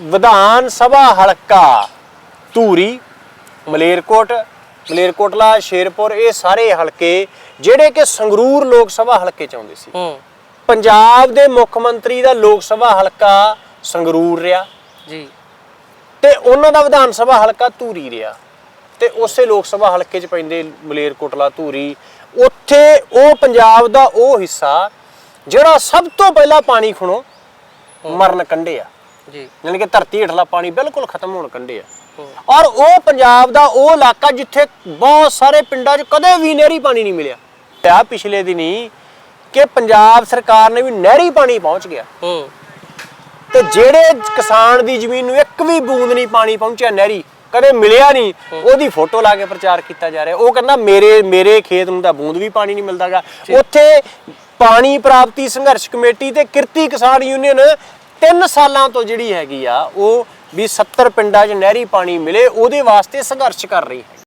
ਵਿਧਾਨ ਸਭਾ ਹਲਕਾ ਧੂਰੀ ਮਲੇਰਕੋਟ ਮਲੇਰਕੋਟਲਾ ਸ਼ੇਰਪੁਰ ਇਹ ਸਾਰੇ ਹਲਕੇ ਜਿਹੜੇ ਕਿ ਸੰਗਰੂਰ ਲੋਕ ਸਭਾ ਹਲਕੇ ਚ ਆਉਂਦੇ ਸੀ। ਪੰਜਾਬ ਦੇ ਮੁੱਖ ਮੰਤਰੀ ਦਾ ਲੋਕ ਸਭਾ ਹਲਕਾ ਸੰਗਰੂਰ ਰਿਹਾ। ਜੀ। ਤੇ ਉਹਨਾਂ ਦਾ ਵਿਧਾਨ ਸਭਾ ਹਲਕਾ ਧੂਰੀ ਰਿਹਾ। ਤੇ ਉਸੇ ਲੋਕ ਸਭਾ ਹਲਕੇ ਚ ਪੈਂਦੇ ਮਲੇਰਕੋਟਲਾ ਧੂਰੀ। ਉੱਥੇ ਉਹ ਪੰਜਾਬ ਦਾ ਉਹ ਹਿੱਸਾ ਜਿਹੜਾ ਸਭ ਤੋਂ ਪਹਿਲਾਂ ਪਾਣੀ ਖੁਣੋ ਮਰਨ ਕੰਢੇ ਆ। ਜੀ। ਯਾਨੀ ਕਿ ਧਰਤੀ ਹੇਠਲਾ ਪਾਣੀ ਬਿਲਕੁਲ ਖਤਮ ਹੋਣ ਕੰਢੇ ਆ। ਔਰ ਉਹ ਪੰਜਾਬ ਦਾ ਉਹ ਇਲਾਕਾ ਜਿੱਥੇ ਬਹੁਤ ਸਾਰੇ ਪਿੰਡਾਂ 'ਚ ਕਦੇ ਵੀ ਨਹਿਰੀ ਪਾਣੀ ਨਹੀਂ ਮਿਲਿਆ। ਆ ਪਿਛਲੇ ਦਿਨੀ ਕਿ ਪੰਜਾਬ ਸਰਕਾਰ ਨੇ ਵੀ ਨਹਿਰੀ ਪਾਣੀ ਪਹੁੰਚ ਗਿਆ। ਹੂੰ। ਤੇ ਜਿਹੜੇ ਕਿਸਾਨ ਦੀ ਜ਼ਮੀਨ ਨੂੰ ਇੱਕ ਵੀ ਬੂੰਦ ਨਹੀਂ ਪਾਣੀ ਪਹੁੰਚਿਆ ਨਹਿਰੀ ਕਦੇ ਮਿਲਿਆ ਨਹੀਂ ਉਹਦੀ ਫੋਟੋ ਲਾ ਕੇ ਪ੍ਰਚਾਰ ਕੀਤਾ ਜਾ ਰਿਹਾ। ਉਹ ਕਹਿੰਦਾ ਮੇਰੇ ਮੇਰੇ ਖੇਤ ਨੂੰ ਤਾਂ ਬੂੰਦ ਵੀ ਪਾਣੀ ਨਹੀਂ ਮਿਲਦਾਗਾ। ਉੱਥੇ ਪਾਣੀ ਪ੍ਰਾਪਤੀ ਸੰਘਰਸ਼ ਕਮੇਟੀ ਤੇ ਕਿਰਤੀ ਕਿਸਾਨ ਯੂਨੀਅਨ 3 ਸਾਲਾਂ ਤੋਂ ਜਿਹੜੀ ਹੈਗੀ ਆ, ਉਹ ਵੀ 70 ਪਿੰਡਾਂ 'ਚ ਨਹਿਰੀ ਪਾਣੀ ਮਿਲੇ, ਉਹਦੇ ਵਾਸਤੇ ਸੰਘਰਸ਼ ਕਰ ਰਹੀ ਹੈ।